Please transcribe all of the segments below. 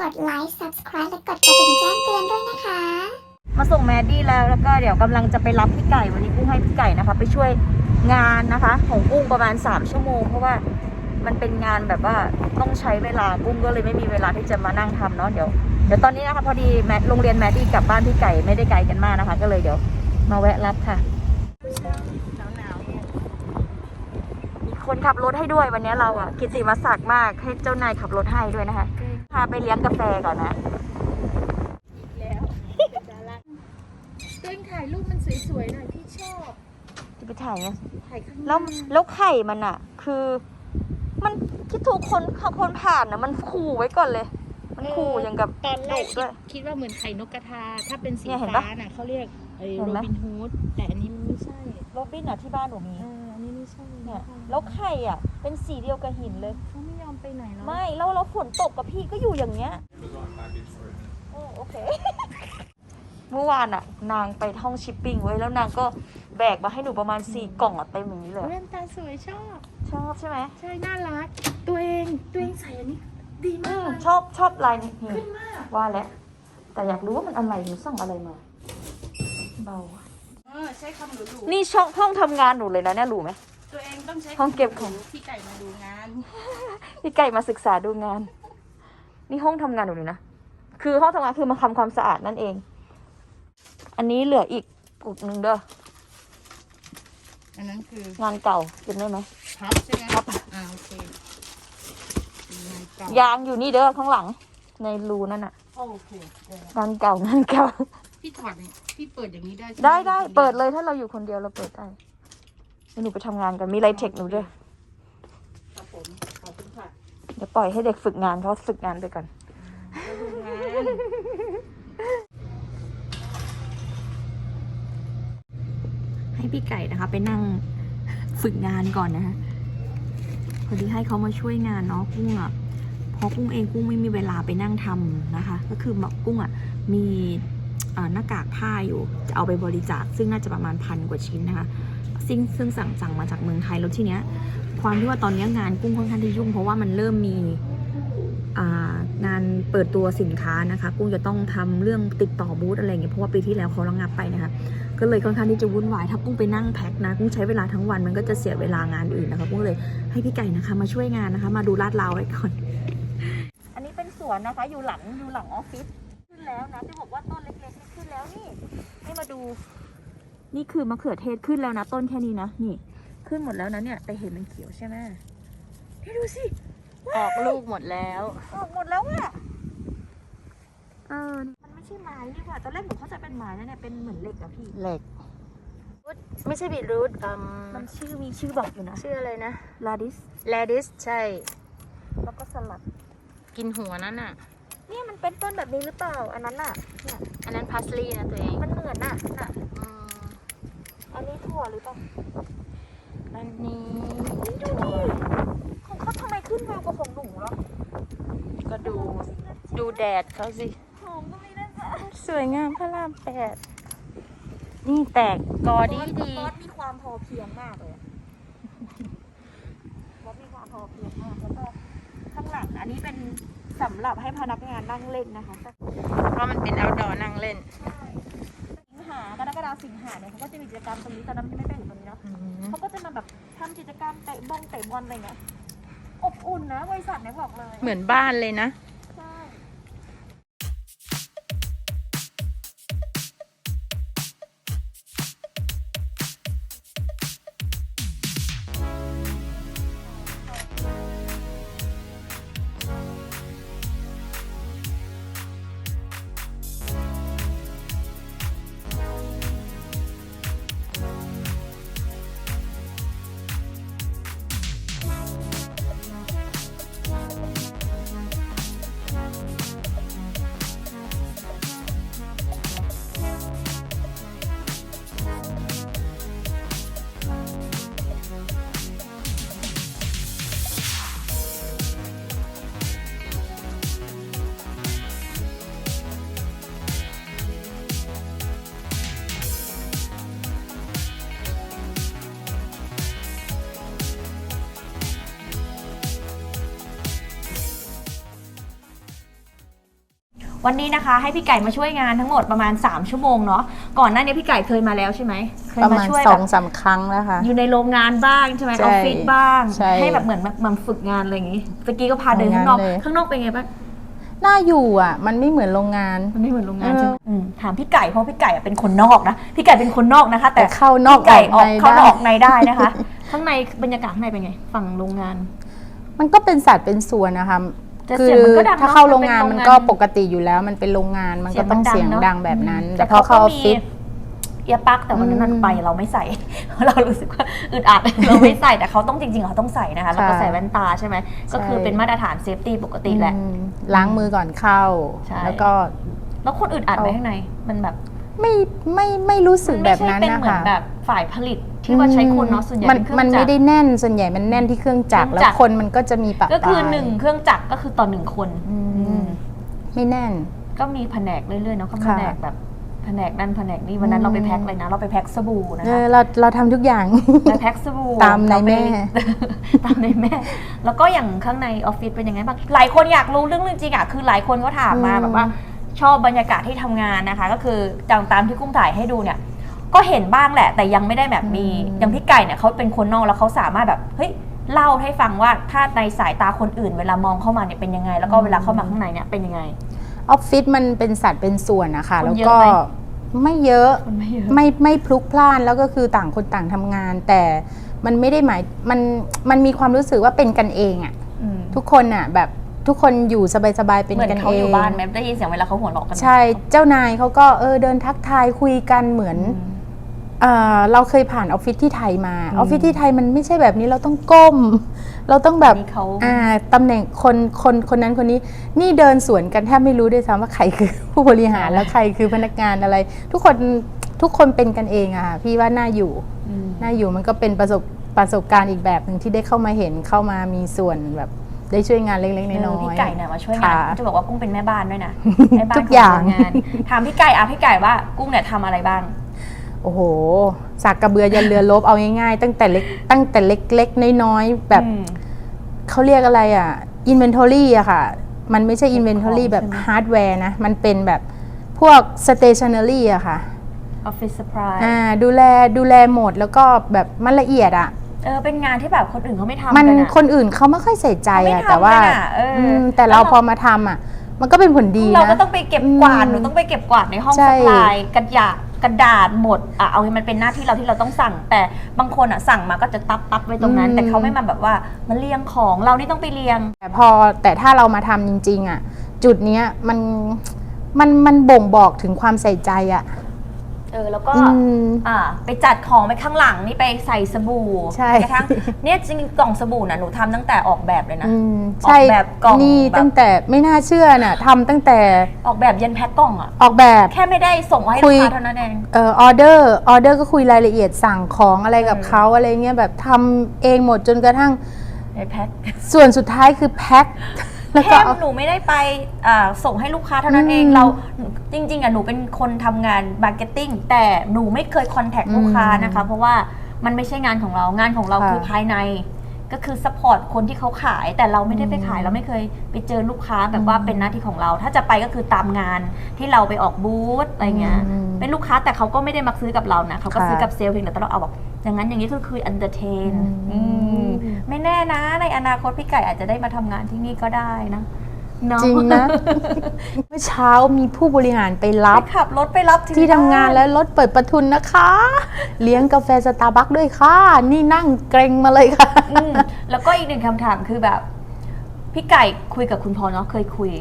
กดไลค์ subscribe และกดกระดิ่งแจ้งเตือนด้วยนะคะ มาส่งแมดดี้แล้วแล้วก็เดี๋ยวกำลังจะไปรับพี่ไก่วันนี้กุ้งให้พี่ไก่นะคะ ไปช่วยงานนะคะ ของกุ้งประมาณ 3 ชั่วโมง เพราะว่ามันเป็นงานแบบว่าต้องใช้เวลากุ้งก็เลยไม่มีเวลาที่จะมานั่งทำเนาะเดี๋ยวเดี๋ยวตอนนี้นะคะพอดีแมทโรงเรียนแมดดี้กลับบ้านพี่ไก่ไม่ได้ไกลกันมากนะคะ ก็เลยเดี๋ยวมาแวะรับค่ะ มีคนขับรถให้ด้วยวันนี้เราอะกิตติมาศักดิ์มากให้เจ้านายขับรถให้ด้วยนะคะ พาไปเลี้ยงกาแฟก่อนนะตัวเองถ่ายรูปมันสวยๆหน่อยพี่ชอบจะไปถ่ายไงถ่ายข้างหแล้น้าวแล้วไข่มันอะคือ มันที่ทุกคนคนผ่านนะมันขู่ไว้ก่อนเลย มันขู่อย่างกับตอนแรกดุด้วยคิดคิดว่าเหมือนไข่นกกระทา ถ้าเป็นสีเนี่ยเห็นฟ้าปะน่ะเขาเรียกไอ้เห็โรนไหม บินฮูดแต่อันนี้มันไม่ใช่โรบินอะที่บ้านหนูมีเอออันนี้ไม่ใช่เนี่ยแล้วไข่อะเป็นสีเดียวกับหินเลย เขา ไม่ยอมไปไหนแล้วไม่แล้วเราฝนตกกับพี่ก็อยู่อย่างเงี้ย โอ้โอเค เมื่อวานอะนางไปท่องชิปปิ้งไว้แล้วนางก็แบกมาให้หนูประมาณสี่กล่องอะเต็มอย่างนี้เลย แว่นตาสวยชอบ ชอบใช่ไหมใช่ น่ารัก ตัวเอง ตัวเองใส่อันนี้ ดีอืมากมเลยชอบชอบลายนี้นี่ขึ้นมากว่าแล้ว แต่อยากรู้ว่ามันอะไรหนูส่งอะไรมา เบาเออใช้คำหรูนี่ช่องห้องทำงานหนูเลยนะเนี่ยรู้ไหมๆ ตัวเองต้องใช้ห้องเก็บของ พี่ไก่มาดูงาน พี่ไก่มาศึกษาดูงาน นี่ห้องทำงานหนูเลยนะ คือห้องทำงานคือมาทำความสะอาดนั่นเอง อันนี้เหลืออีกปุกหนึ่งเด้อ อันนั้นคืองานเก่ากินได้ไหม พับใช่ไหมพับ อ่าโอเคงานเก่ายางอยู่นี่เด้อข้างหลัง ในรูนั่นน่ะ โอเคเอองานเก่างานเก่า พี่ถอดเนี่ยพี่เปิดอย่างนี้ได้ใช่หมได้ได้คนวเปิดเลยถ้าเราอยู่คนเดียวเราเปิดได้เดี๋ ยวหนูไปทำงานกันมีไลเทคหนูด้วยครับผมขอบคุณค่ะเดี๋ยวปล่อยให้เด็กฝึกงานเขาฝึกงานไปก่อนมาดูงานให้พี่ไก่นะคะ ไปนั่งฝึกงานก่อนนะคะพอดีให้เขามาช่วยงานเนาะกุ้งอะเพราะกุ้งเองกุ้งไม่มีเวลาไปนั่งทำนะคะ ก็คือแบบกุ้งอะมีเอ่อหน้ากากผ้าอยู่จะเอาไปบริจาคซึ่งน่าจะประมาณพันกว่าชิ้นนะคะ ซึ่งซึ่งสั่งสั่งมาจากเมืองไทยแล้วทีเนี้ยความที่ว่าตอนเนี้ยงานกุ้งค่อนข้างที่ยุ่ง เพราะว่ามันเริ่มมีงานเปิดตัวสินค้านะคะ กุ้งจะต้องทำเรื่องติดต่อบูธอะไรเงี้ยเพราะว่าปีที่แล้วเขาระงับไปนะคะก็เลยค่อนข้างที่จะวุ่นวายถ้ากุ้งไปนั่งแพ็คนะกุ้งใช้เวลาทั้งวันมันก็จะเสียเวลางานอื่นนะคะกุ้งเลยให้พี่ไก่นะคะ มาช่วยงานนะคะ มาดูลาดราวไว้ก่อน อันนี้เป็นสวนนะคะอยู่หลังอยู่หลังออฟฟิศขึ้นแล้วนะที่บอกว่าต้นเล็กๆขึ้นแล้วนี่ให้มาดู นี่คือมะเขือเทศขึ้นแล้วนะต้นแค่นี้นะนี่ ขึ้นหมดแล้วนะเนี่ยแต่เห็นมันเขียวใช่ไหมนี่ดูสิออกลูกหมดแล้วออกหมดแล้วอะเออมันไม่ใช่ไม้นี่หว่าตอนแรกหนูเข้าใจเป็นไม้นะเนี่ยเป็นเหมือนเหล็กอะพี่เหล็กไม่ใช่บีทรูทอืมมันชื่อมีชื่อบอกอยู่นะ ชื่ออะไรนะลาดิสแลดิสใช่ แล้วก็สลัด กินหัวนั่นน่ะเนี่ยมันเป็นต้นแบบนี้หรือเปล่า อันนั้นน่ะเนี่ยอันนั้นพาสลีย์นะตัวเอง มันเหมือนน่ะน่ะ อืมอันนี้ถั่วหรือเปล่า อันนี้นี่ดูดิของเขาทำไมขึ้นเร็วกว่าของหนูเหรอ ก็ดู ดูแดดเขาสิ หอมตรงนี้นะจ๊ะสวยงามพระรามแปด นี่แตกกอดีดีบอสมีความพอเพียงมากเลยอะบอสมีความพอเพียงมากแล้วก็ข้างหลังอันนี้เป็นสำหรับให้พนักงานนั่งเล่นนะคะเพราะมันเป็นเอาดอนั่งเล่น สิงหาก รกฎาสิงหาเนี่ยเขาก็จะมีกิจกรรมตรงนี้ตอนนั้นยังไม่เป็นอยู่ตรงนี้เนาะเขาก็จะมาแบบทำกิจกรรมเตะบงเตะบอลอะไรเงี้ยอบอุ่นนะบริษัทเนี่ยบอกเลย เหมือนบ้านเลยนะ วันนี้นะคะ ให้พี่ไก่มาช่วยงานทั้งหมดประมาณ 3 ชั่วโมงเนาะก่อนหน้านี้พี่ไก่เคยมาแล้วใช่ไหมเคยประมามาณช่วยสแบอบงสามครั้งแล้วค่ะ อยู่ในโรงงานบ้างใช่ไหมใช่ออฟฟิศบ้างใช่ให้แบบเหมือนมันฝึกงานอะไรอย่างงี้ตะกี้ก็พาเดินข้างนอกทำงานเลย ข้างนอกเป็นไงบ้างน่าอยู่อะ มันไม่เหมือนโรงงาน มันไม่เหมือนโรงงานเออใช่ไหมอืมถามพี่ไก่เพราะพี่ไก่อะเป็นคนนอกนะพี่ไก่เป็นคนนอกนะคะ แต่แต่เข้านอกพี่ไก่ออกในเข้าได้ ออกในได้นะคะ ข้างในบรรยากาศข้างในเป็นไงฝั่งโรงงาน มันก็เป็นสัตว์เป็นส่วนนะคะ แต่คืเสียงมันก็ดังเนอะถ้าเข้าโรงงานมันเป็นมันโรงงานก็ปกติอยู่แล้ว มันเป็นโรงงานมันก็ต้องเสียงดังแบบนั้น แต่พอเข้าออฟฟิศ เอียร์ปลักแต่วันนั้นอืมไปเราไม่ใส่ เรารู้สึกว่าอึดอัด เราไม่ใส่แต่เขาต้องจริงๆเขาต้องใส่นะคะแล้วก็ค่ะใส่แว่นตาใช่ไหมก็คือใช่เป็นมาตรฐานเซฟตี้ปกติแหละ อืมล้างมือก่อนเข้า ใช่ แล้วก็ แล้วคนอึดอัดไหมเอาข้างในมันแบบ ไม่ไม่ไม่รู้สึกมันแบไม่บใช่นั้นเป็นนะเหมือนคะ แบบฝ่ายผลิตที่ว่าใช้คนเนาะส่วนใหญ่มันเป็นเครื่มัอนงจัไม่กร ได้แน่นส่วนใหญ่มันแน่นที่เครื่องจักรเครื่แล้องจัวกรคนมันก็จะมีปะก็คือปายหนึ่งเครื่องจักรก็คือต่อหนึ่งคนอืมอืมไม่แน่น ก็มีแผนกเรื่อยๆเนาะก็แผค่ะนกแบบแผนกนั่นแผนกนี่วันนั้นอืม เราไปแพ็คเลยนะ เราไปแพ็คสบู่นะเอคะอเราเราทำทุกอย่าง ไปแพ็คสบู่ตามในแม่ เราไปตามในแม่ แล้วก็อย่างข้างในออฟฟิศเป็นยังไงบ้างหลายคนอยากรู้เรื่องจริงๆอะคือหลายคนก็ถามมาอืมแบบว่า ชอบบรรยากาศที่ทำงานนะคะ ก็คือตามตามที่กุ้งถ่ายให้ดูเนี่ยก็เห็นบ้างแหละ แต่ยังไม่ได้แบบมีอย่างพี่ไก่เนี่ยเขาเป็นคนนอกแล้วเขาสามารถแบบเฮ้ยเล่าให้ฟังว่าถ้าในสายตาคนอื่น เวลามองเข้ามาเนี่ยเป็นยังไง แล้วก็เวลาเข้ามาข้างในเนี่ยเป็นยังไงออฟฟิศมันเป็นสัตว์เป็นส่วนนะคะคนแล้วเยอะก็ไหมไม่เยอะมันไม่เยอะไม่ไม่พลุกพล่านแล้วก็คือต่างคนต่างทำงาน แต่มันไม่ได้หมายมันมันมีความรู้สึกว่าเป็นกันเองอะอืมทุกคนอะแบบ ทุกคนอยู่สบายๆเป็นเหมือนกันเขาเอองยู่บ้านไหมได้ยินเสียงเวลาเขาหัวเราะกันไหมใช่เจ้านายเขาก็เออเดินทักทายคุยกันเหมือนอืมเอ่อเราเคยผ่านออฟฟิศที่ไทยมาอืมออฟฟิศที่ไทยมันไม่ใช่แบบนี้เราต้องก้ม เราต้องแบบนี่เขา อ่าตำแหน่งคนคนคนนั้นคนนี้ นี่เดินสวนกันแทบไม่รู้ด้วยซ้ำว่าใครคือ ผู้บริหารแล้วใครคือพนักงานอะไร ทุกคนทุกคนเป็นกันเองอะค่ะพี่ว่าน่าอยู่อืมน่าอยู่มันก็เป็นประสบประสบการณ์อีกแบบหนึ่งที่ได้เข้ามาเห็นเข้ามามีส่วนแบบ ได้ช่วยงานเล็กๆเอน้ออยๆพี่ไก่เนี่ยมาช่วยงานค่ะจะบอกว่ากุ้งเป็นแม่บ้านด้วยนะแม่บ้านทุกอย่างขโรงงานถามพี่ไก่อะพี่ไก่ว่ากุ้งเนี่ยทำอะไรบ้าง โอ้โหสักกระเบือยันเรือลบเอาง่ายๆ ตั้งแต่เล็กตั้งแต่เล็กๆน้อยๆแบบอืมเขาเรียกอะไรอะ inventory อะค่ะ มันไม่ใช่ inventory ของแบบใช่ไหมฮาร์ดแวร์นะ มันเป็นแบบพวก stationery อะค่ะออฟฟิศสปายอ่าดูแลดูแลหมดแล้วก็แบบมันละเอียดอะ เออเป็นงานที่แบบคนอื่นเขาไม่ทำมันกันอะ คนอื่นเขาไม่ค่อยใส่ใจอะเขาไม่ทำแต่ว่ากันอะเอออื มแต่เราแล้วเราพอมาทำอะมันก็เป็นผลดีเรานะก็ต้องไปเก็บกวาดอืมหนูต้องไปเก็บกวาดในห้องใช่สปายกระดาษกระดาษหมดอะเอาให้มันเป็นหน้าที่เราที่เราต้องสั่ง แต่บางคนอะสั่งมาก็จะตับตับไว้ตรงนั้น แต่เขาไม่มาแบบว่ามาเรียงของเรานี่ต้องไปเรียง แต่พอแต่ถ้าเรามาทำจริง ๆ อะ จุดเนี้ยมันมันมันบ่งบอกถึงความใส่ใจอะ เออแล้วก็อืม อ่าไปจัดของไปข้างหลังนี่ไปใส่สบู่ใช่ กระทั่งเนี่ยจริงๆกล่องสบู่น่ะหนูทำตั้งแต่ออกแบบเลยนะ อืมออกใช่แบบกล่องนี่แบบ ตั้งแต่ไม่น่าเชื่อน่ะทำตั้งแต่ออกแบบยันแพ็คกล่องอะออกแบบ แค่ไม่ได้ส่งมาให้คุลูกยค้าเท่านั้นเอง เอ่อออเดอร์ออเดอร์ก็คุยรายละเอียดสั่งของอะไรกับเออ เขาอะไรเงี้ยแบบทำเองหมดจนกระทั่งในแพ็คส่วนสุดท้ายคือแพ็ค แล้วก็แค่เอา หนูไม่ได้ไปอ่าส่งให้ลูกค้าเท่านั้นเองอืมเราจริง ๆอะหนูเป็นคนทำงานมาร์เก็ตติ้งแต่หนูไม่เคยคอนแทคลูกค้านะคะ เพราะว่ามันไม่ใช่งานของเรางานของเราค่ะคือภายใน ก็คือซัพพอร์ตคนที่เขาขาย แต่เราไม่ได้ไปขายอืมเราไม่เคยไปเจอลูกค้าแบบว่าเป็นหน้าที่ของเรา ถ้าจะไปก็คือตามงานที่เราไปออกบูธอะไรเงี้ยอืมเป็นลูกค้าแต่เขาก็ไม่ได้มาซื้อกับเรานะเขาก็ค่ะ ซื้อกับเซลล์เพียงแต่เราเอาแบบ อย่างนั้นอย่างนี้คือคืออันเตอร์เทนอืมไม่แน่นะ ในอนาคตพี่ไก่อาจจะได้มาทำงานที่นี่ก็ได้นะเนาะจริงนะ เมื่อเช้ามีผู้บริหารไปรัไปบขับรถไปรับถึที่ทำงานบ้แล้วรถเปิดประทุนนะคะ เลี้ยงกาแฟสตาร์บัคด้วยค่ะ นี่นั่งเกรงมาเลยค่ะอืมแล้วก็อีกหนึ่งคำถามคือแบบ พี่ไก่คุยกับคุณพรเนาะเคยคุย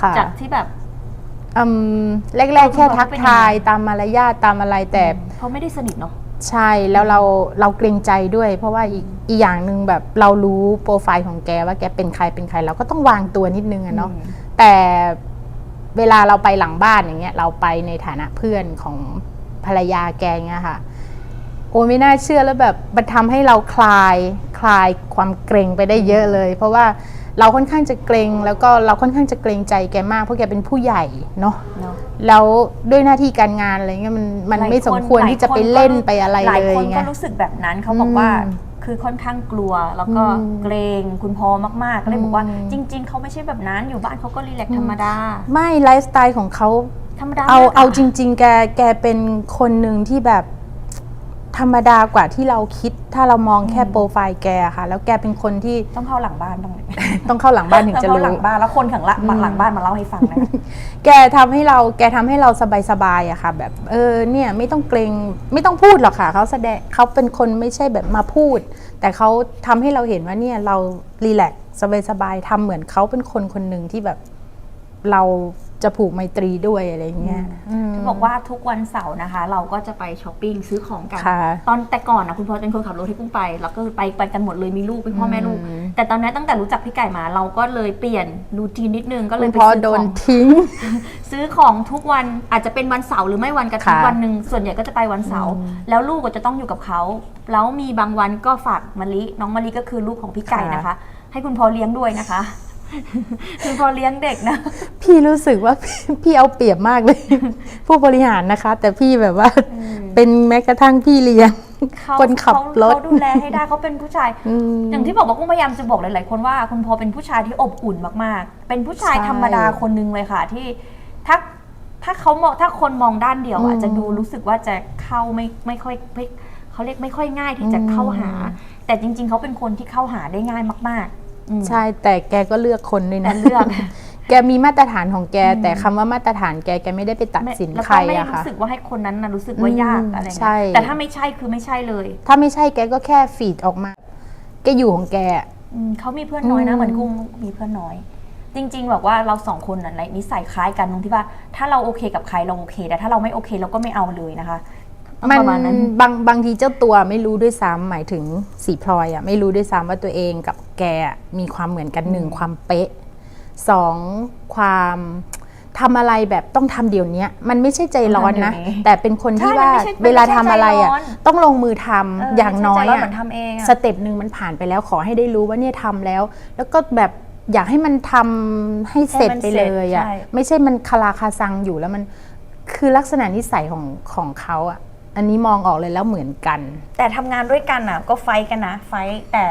ค่ะจากที่แบบอืมแรกๆแค่ทักทายเป็นยังไงตามมารยาทตามอะไรแต่เขาไม่ได้สนิทเนาะ ใช่แล้วเราเราเกรงใจด้วย เพราะว่าอีกอีกอย่างหนึ่งแบบเรารู้โปรไฟล์ของแกว่าแกเป็นใครเป็นใคร เราก็ต้องวางตัวนิดนึงอะเนาะอืมแต่เวลาเราไปหลังบ้านอย่างเงี้ย เราไปในฐานะเพื่อนของภรรยาแกเงี้ยค่ะ โอ้ไม่น่าเชื่อแล้วแบบมันทำให้เราคลายคลายความเกรงไปได้เยอะเลย เพราะว่า เราค่อนข้างจะเกรงแล้วก็เราค่อนข้างจะเกรงใจแกมากเพราะแกเป็นผู้ใหญ่เนาะเนาะ แล้วด้วยหน้าที่การงานอะไรเงี้ยมันมันหลายไม่สมคนควรหลายที่จะไปคนก็เล่นไปอะไรหลายเลยคนไงก็รู้สึกแบบนั้นเขาบอกว่าอืมคือค่อนข้างกลัวแล้วก็อืมเกรงคุณพ่อมากๆก็เลยบอกว่าอืมจริง ๆเขาไม่ใช่แบบนั้นอยู่บ้านเขาก็รีแลกซ์อืมธรรมดา ไม่ไลฟ์สไตล์ของเขาธรรมดาเอามกะเอาจริง ๆ แกแกเป็นคนหนึ่งที่แบบ ธรรมดากว่าที่เราคิด ถ้าเรามองแค่อืมโปรไฟล์แกอะค่ะ แล้วแกเป็นคนที่ต้องเข้าหลังบ้านต้องต้องเข้าหลังบ้านถึงต้องจะเข้ารู้หลังบ้านแล้วคนข้างหลังอืมหลังบ้านมาเล่าให้ฟังนะคะแกทำให้เราแกทำให้เราสบายๆอะค่ะ แบบเออเนี่ยไม่ต้องเกรงไม่ต้องพูดหรอกค่ะเขาแสดงเขาเป็นคนไม่ใช่แบบมาพูด แต่เขาทำให้เราเห็นว่าเนี่ยเรารีแลกซ์สบายๆทำเหมือนเขาเป็นคนคนหนึ่งที่แบบเรา จะผูกไมตรีด้วยอะไรอย่างเงี้ยมจะบอกว่าทุกวันเสาร์นะคะ เราก็จะไปช้อปปิ้งซื้อของกันค่ะตอนแต่ก่อนนะคุณพ่อเป็นคนขับรถให้กุ้งไป แล้วก็ไปไปกันหมดเลยมีลูกเป็นพ่อแม่ลูกอืมแต่ตอนนี้ตั้งแต่รู้จักพี่ไก่มา เราก็เลยเปลี่ยนรูทีนนิดนึงก็เลคุยณไปพ่อซื้อโดขนองทิ้ง ซื้อของทุกวันอาจจะเป็นวันเสาร์หรือไม่วันกระทิตย์ค่ะวันหนึ่งส่วนใหญ่ก็จะไปวันเสาร์อืมแล้วลูกก็จะต้องอยู่กับเขาแล้วมีบางวันก็ฝากมะลิน้องมะลิก็คือลูกของพี่ไก่ค่ะนะคะ ให้คุณพ่อเลี้ยงด้วยนะคะ คุณพ่อเลี้ยงเด็กนะ พี่รู้สึกว่าพี่เอาเปรียบมากเลย ผู้บริหารนะคะ แต่พี่แบบว่าเป็นแม้กระทั่งพี่เลี้ยงเขาคนขับเขารถเขาดูแลให้ได้เขาเป็นผู้ชายมอย่างที่บอกว่ากุ้งพยายามจะบอกหลาย ๆ คนว่าคุณพอเป็นผู้ชายที่อบอุ่นมาก ๆ เป็นผู้ชายใช่ธรรมดาคนหนึงเลยค่ะ ที่ถ้าถ้าเขามองถ้าคนมองด้านเดียวอือะมจะดูรู้สึกว่าจะเข้าไม่ไม่ค่อยไม่เขาเรียกไม่ค่อยง่ายที่จะอืมเข้าหา แต่จริง ๆ เขาเป็นคนที่เข้าหาได้ง่ายมากๆอืม ใช่แต่แกก็เลือกคนด้วยแต่นะเลือกแกมีมาตรฐานของแกอืมแต่คำว่ามาตรฐานแกแกไม่ได้ไปตัดสินแล้วใครก็ไม่อะรู้ค่ะสึกว่าให้คนนั้นนะรู้สึกว่ายากอืมอะไรเงี้ใช่ยแต่ถ้าไม่ใช่คือไม่ใช่เลย ถ้าไม่ใช่แกก็แค่ฟีดออกมา แกอยู่ของแกอะอืมเขามีเพื่อนน้อยนะอืมเหมือนกุ้งมีเพื่อนน้อย จริงๆแบบว่าเราสองคนน่ะในนิสัยคล้ายกันตรงที่ว่า ถ้าเราโอเคกับใครเราโอเค แต่ถ้าเราไม่โอเคเราก็ไม่เอาเลยนะคะ มันประมาณนั้นบางบางทีเจ้าตัวไม่รู้ด้วยซ้ำหมายถึงสีพลอยอะไม่รู้ด้วยซ้ำว่าตัวเองกับแกอะมีความเหมือนกันหนึ่งความเป๊ะสองความทำอะไรแบบต้องทำเดี๋ยวนี้มันไม่ใช่ใจร้อนนะต้องทำเดี๋ยวนี้แต่เป็นคนที่ใช่ว่ามันไม่ใช่เวลาทำอะไรอะมันไม่ใช่ใจร้อนต้องลงมือทำอย่างน้อยไม่ใช่ใจร้อะเหมือนทำเองอะสเต็ปหนึ่งมันผ่านไปแล้วขอให้ได้รู้ว่าเนี่ยทำแล้ว แล้วก็แบบอยากให้มันทำให้เสร็จไปเลยอะใช่ไม่ใช่มันคาราคาซังอยู่แล้วมันคือลักษณะนิสัยของของเขาอะ อันนี้มองออกเลยแล้วเหมือนกัน แต่ทำงานด้วยกันอะ ก็ไฟท์กันนะ ไฟท์แต่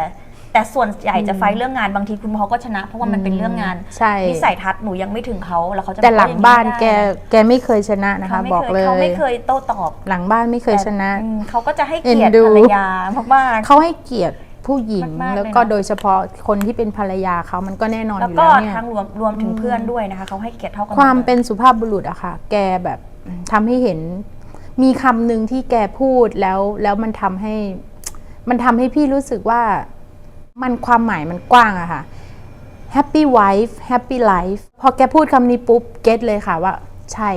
แต่ส่วนใหญ่จะไฟท์เรื่องงานบางทีคุณพ่อก็ชนะ เพราะว่ามันเป็นเรื่องงานใช่ นิสัยทัศน์หนูยังไม่ถึงเขาแล้วเขาจะแต่หลังบ้านอย่แกไม่ได้แกไม่เคยชนะนะคะ เขาไม่บอกเคยเลยเขาไม่เคยโต้ตอบหลังบ้านไม่เคยชนะอืมเขาก็จะให้เกียรติเอ็นดู ภรรยามากๆเขาให้เกียรติผู้หญิงมากๆเลยนะ แล้วก็โดยเฉพาะคนที่เป็นภรรยาเขามันก็แน่นอนแล้วอยู่ก็แล้วเนี่ย ทางรวมรวมถึงเพื่อนด้วยนะคะเขาให้เกียรติเท่ากันหดความลยเป็นสุภาพบุรุษอะค่ะ แกแบบทำให้เห็น มีคำหนึ่งที่แกพูดแล้วแล้วมันทำให้ มันทำให้พี่รู้สึกว่ามันความหมายมันกว้างอะค่ะ happy wife happy life พอแกพูดคำนี้ปุ๊บเก็ตเลยค่ะว่า ใช่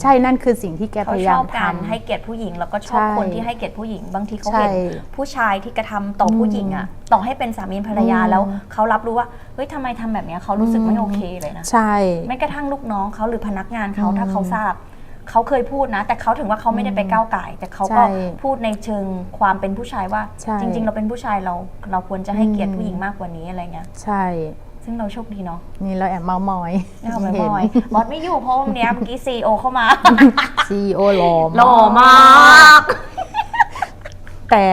ใช่นั่นคือสิ่งที่แกพเขายาชยาอมบทการให้เกียรติผู้หญิง แล้วก็ชอบใช่คนที่ให้เกียรติผู้หญิง บางทีเขาใช่เห็นผู้ชายที่กระทำต่อผู้หญิงอะต่อให้เป็นสามีภรรยาอืมแล้วเขารับรู้ว่าเฮ้ยทำไมทำแบบเนี้ยเขารู้สึกไม่โอเคเลยนะำใช่แม้กระทั่งลูกน้องเขาหรือพนักงานเขาอืมถ้าเขาทราบ เขาเคยพูดนะ แต่เขาถึงว่าเขาไม่ได้ไปก้าวไก่าย แต่เขาก็ใช่พูดในเชิงความเป็นผู้ชายว่า ใช่ จริง ๆ เราเป็นผู้ชายเรา เราควรจะให้เกียรติอืมผู้หญิงมากกว่านี้อะไรเงี้ยใช่ ซึ่งเราโชคดีเนาะนี่เราแอบเมามอยไม่เอาไปเห็นบ่อยบอสไม่อยู่เพราะวันเนี้ยเมื่อกี้ซีโอเข้ามาซีโอหล่อหล่อมาก แต่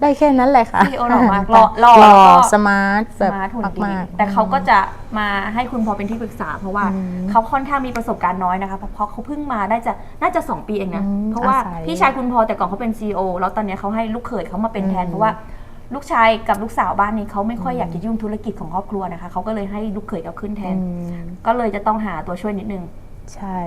ได้แค่นั้นแหละค่ะซีโอหล่อมากหล่อหล่อหล่อแล้วก็สมาร์ทสแบบมาร์ทหุ่นดีมากๆแต่เขาก็จะมาให้คุณพอเป็นที่ปรึกษา เพราะว่าอืมเขาค่อนข้างมีประสบการณ์น้อยนะคะเพราะเพราะเขาเพิ่งมาได้จะน่าจะ 2 ปีเองนะอืมเพราะว่าอาศัยพี่ชายคุณพอแต่ก่อนเขาเป็น CEO แล้วตอนเนี้ยเขาให้ลูกเขยเขามาเป็นแทนอืมเพราะว่าลูกชายกับลูกสาวบ้านนี้เขาไม่ค่อยอยากจะยุ่งธุรกิจของครอบครัวนะคะเขาก็เลยให้ลูกเขยเขาขึ้นแทนอืมก็เลยจะต้องหาตัวช่วยนิดนึงใช่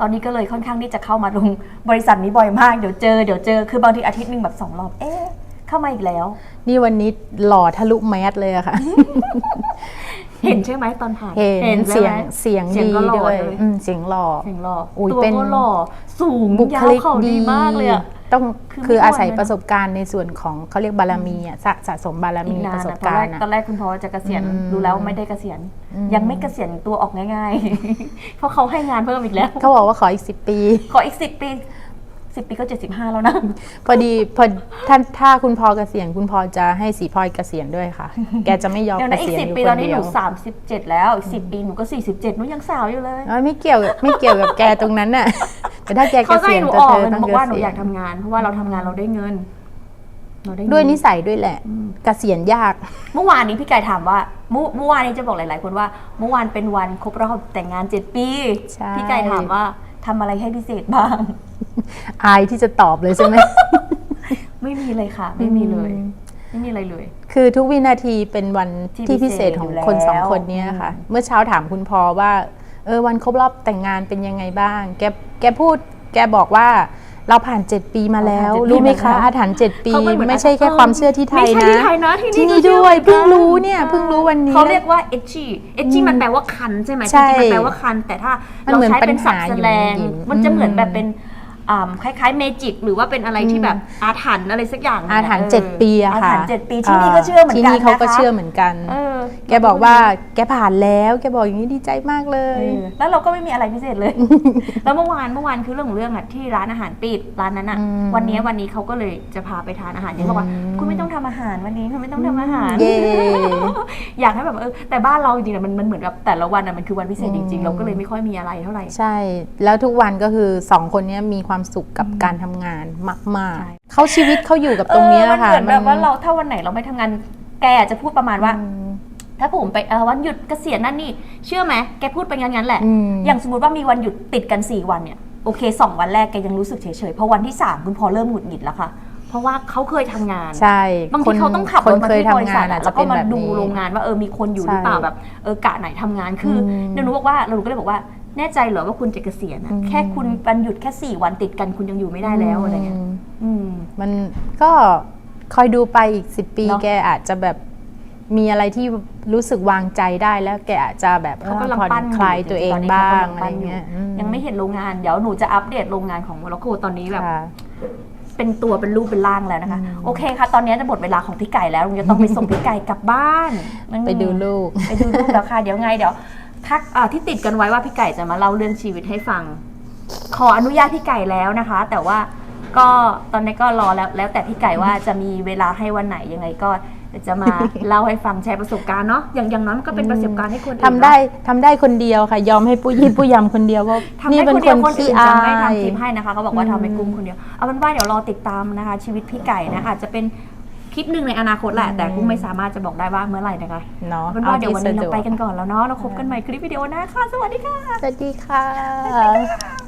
ตอนนี้ก็เลยค่อนข้างที่จะเข้ามาลงบริษัทนี้บ่อยมาก เดี๋ยวเจอ เดี๋ยวเจอ คือบางทีอาทิตย์หนึ่งแบบสองรอบ เอ๊ะ เข้ามาอีกแล้ว นี่วันนี้หล่อทะลุแมสเลยอะค่ะ เห็นใช่ไหมตอนผ่านเห็นใช่เสียไหงมเสียงเสียงดีก็หล่อด้วยเลย อืมเสียงหล่อ เสียงหล่ออุ๊ยตัวเป็น ก็หล่อสูงบุยาควลิกเขาดีดีมากเลยอะ ต้องคือไม่คืออาศัยอ้วนเลยนะ ประสบการณ์ในส่วนของเขาเรียกบารมีอะสะสะสมบารอีมีกนาปนระสบนะตอนกาแรรกณ์อะ ตอนแรกคุณพ่อจะเกษียณอืม ดูแล้วไม่ได้เกษียณอืมยังไม่เกษียณตัวออกง่าย ๆ เพราะเขาให้งานเพิ่มอีกแล้ว เขาบอกว่าขออีกสิปี ขออีกสิบปี สิบปีก็เจ็ดสิบห้าแล้วนะ พอดีพอท่านถ้าคุณพอเกษียณคุณพอจะให้สีพลอยเกษียณด้วยค่ะ แกจะไม่ยอมเดี๋ยวเกนะอีกษียณสิบอยู่ปีคตอนนนี้เดีหยนูวสามสิบเจ็ดแล้วอีกสิบปีหนูก็สี่สิบเจ็ดหนูยังสาวอยู่เลยเอ้ยไม่เกี่ยวกับไม่เกี่ยวกับแกตรงนั้นน่ะแต่ถ้าแกเกเขาจะษียให้ณหนูก็ออกเธอเลยต้องบอกเกว่าหนูษีอยยากณทำงาน เพราะว่าเราทำงานเราได้เงินเราได้ด้วยนิสัยด้วยแหละอืมเกษียณยาก เมื่อวานนี้พี่ไก่ถามว่าเมื่อเมื่อวานนี้จะบอกหลาย ๆ คนว่า เมื่อวานเป็นวันครบรอบแต่งงานเจ็ดปีใช่ พี่ไก่ถามว่าทำอะไรให้พิเศษบ้าง อายที่จะตอบเลยใช่ไหม ไม่มีเลยค่ะ ไม่มีเลย ไม่มีอะไรเลย คือทุกวินาทีเป็นวันที่ที่พิพิเศเศษษของอยู่แล้วคนสองคนเนี้ยค่ะอืมเมื่อเช้าถามคุณพอว่า เออวันครบรอบแต่งงานเป็นยังไงบ้าง แกแกพูด แกบอกว่าเราผ่านเจ็ดปีมาแล้ว รู้ไหมคะอาถรรพ์เจ็ดปีเขาเหมือนไม่ใช่แค่ความเชื่อที่ไทยไม่ใช่นะที่ไทยนะที่นี่ที่นี่ก็เชื่อด้วยเหมือนกันเพิ่งรู้เนี่ยเพิ่งรู้วันนี้เขาเรียกว่าเอจีเอจีมันแปลว่าคันใช่ไหมจใช่ริงๆมันแปลว่าคันแต่ถ้ามันเราเหมือนใช้เป็นศัพท์ปัญหาแสอยู่ลในงหญิงมันจะเหมือนอืมแบบเป็น อ่าคล้ายๆเมจิกหรือว่าเป็นอะไรที่แบบอาถรรพ์อะไรสักอย่างอาถรรพ์ออเจ็ดปีอะอาค่ะถรรพ์เจ็ดปีที่นี่ก็เชื่อเหมือนกันที่นี่เขาก็นะคะเชื่อเหมือนกัน เออแกบอกว่าแกผ่านแล้วแกบอกอย่างนี้ดีใจมากเลเอย อแล้วเราก็ไม่มีอะไรพิเศษเลย แล้วเมื่อวานเมื่อวานคือเรื่องของเรื่องอะที่ร้านอาหารปิดร้านนั้นอะอืมวันนี้วันนี้เขาก็เลยจะพาไปทานอาหารยังบอกว่าอืม คุณไม่ต้องทำอาหารวันนี้คุณไม่ต้องทำอาหาร เย่อยากให้แบบเออแต่บ้านเราจริงๆอะมันมันเหมือนกับแต่ละวันอะมันคือวันพิเศษจริง อืๆ ม เราก็เลยไม่ค่อยมีอะไรเท่าไหร่ ใช่ แล้วทุกวันก็คือสองคนเนี้ยมีความสุขกับการทำงานมากใช่ๆเขาชีวิตเขาอยู่กับตรงเนี้ยเออมันค่ะ เหมือนแบบว่าเราถ้าวันไหนเราไม่ทำงาน แกอาจจะพูดประมาณว่าอืมถ้าผมไปเออวันหยุดเกษียณนั่นนี่ เชื่อไหมแกพูดไปงั้นๆแหละ อืม อย่างสมมติว่ามีวันหยุดติดกัน 4 วันเนี่ยโอเค 2 วันแรกแกยังรู้สึกเฉยๆเพราะวันที่ 3 คุณพอเริ่มหงุดหงิดแล้วค่ะ เพราะว่าเขาเคยทำงาน ใช่บางทีเขาต้องขับครนถมาเคยที่บริทำงาษันทอาอะจแล้จะวก็เป็นมาแบบดูนี้โรงงานว่าเออมีคนอยู่หรือเปล่าใช่แบบเออกะไหนทำงานคืออม เดี๋ยวหนูบอกว่าเราก็เลยบอกว่า แน่ใจเหรอว่าคุณจะเกษียณอะอืมแค่คุณวันหยุดแค่4วันติดกันคุณยังอยู่ไม่ได้แล้วอะไรเงี้ยมอืมมันก็คอยดูไปอีกสิปีเนอะแกอาจจะแบบมีอะไรที่รู้สึกวางใจได้แล้วแกอาจจะแบบเขากำลังผ่อนปั้นคลายตัวเองจริๆบ้างตนนี้เขกำลัอะไรปั้นยู่เงี้ยอืยังไม่เห็นโรงงานเดี๋ยวหนูจะอัปเดตโรงงานของโมร็อกโกตอนนี้แบบค่ะเป็นตัวเป็นรูปเป็นร่างแล้วนะคะอืมโอเคค่ะ ตอนนี้จะหมดเวลาของพี่ไก่แล้วลุงจะต้องไปส่งพี่ไก่กลับบ้านอืมไปดูลูก ไปดูรูปแล้วค่ะ เดี๋ยวไงเดี๋ยว ทักอ่าที่ติดกันไว้ว่าพี่ไก่จะมาเล่าเรื่องชีวิตให้ฟัง ขออนุญาตพี่ไก่แล้วนะคะ แต่ว่าก็ตอนนี้ก็รอแล้วแล้วแต่พี่ไก่ว่าจะมีเวลาให้วันไหนยังไงก็เดี๋ยวจะมาเล่าให้ฟังแชร์ประสบการณ์เนาะอย่างอย่างน้อยมันก็เป็นประสบการณ์ให้คนอื่นทำได้เนอะทำได้คนเดียวค่ะ ยอมให้ผู้ยี่ผู้ยำคนเดียวว่าทำนี่ให้เป็นคนคเดียวนคนขี้อื่นอาจะไม่ยทำคลิปให้นะคะเขาบอกว่าอืมทำให้กุ้งคนเดียวเอาเป็นว่าเดี๋ยวรอติดตามนะคะ ชีวิตพี่ไก่นะอาจจะเป็น คลิปหนึ่งในอนาคตแหละ แต่กุ้งไม่สามารถจะบอกได้ว่าเมื่อไหร่นะคะเนาะเอาเป็นว่าเดี๋ยววันนี้ที่เราสะไปกันก่อนแล้วเนาะเราคบกันใหม่คลิปวิดีโอหน้าค่ะสวัสดีค่ะ สวัสดีค่ะ